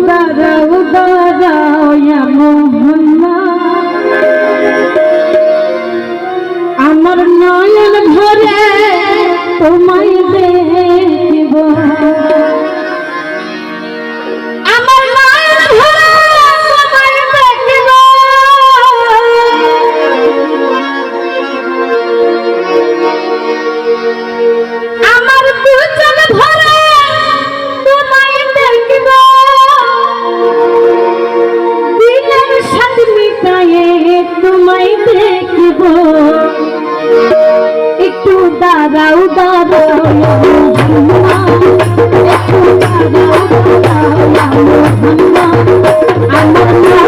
দাঁড়াও দাঁড়াও মোহাম্মদ আমার নয়ন ভরে তোমায় তোমায় দেখব। একটু দাঁড়াও দাঁড়াও একটু দাঁড়াও আমার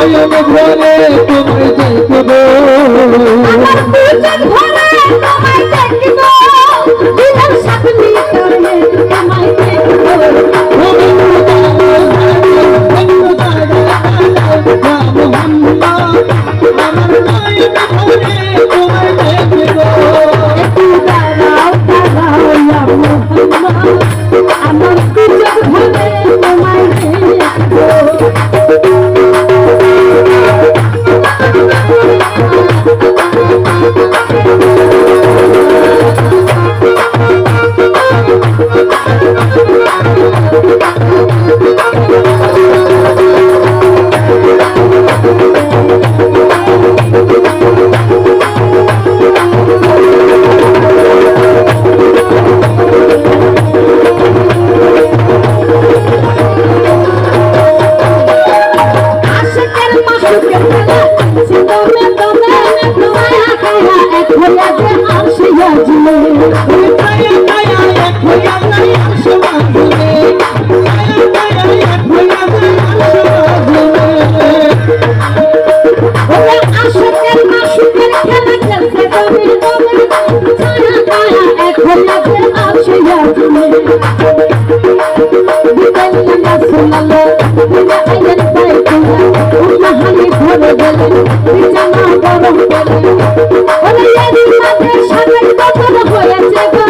নয়ন ভরে তোমার দেখব। কুলালো বিনা আইলেন তাই কুলা উনাহানি ভরে গেলেন বিছানা গরম গেলেন হয়েছে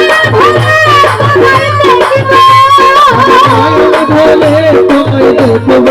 Oh,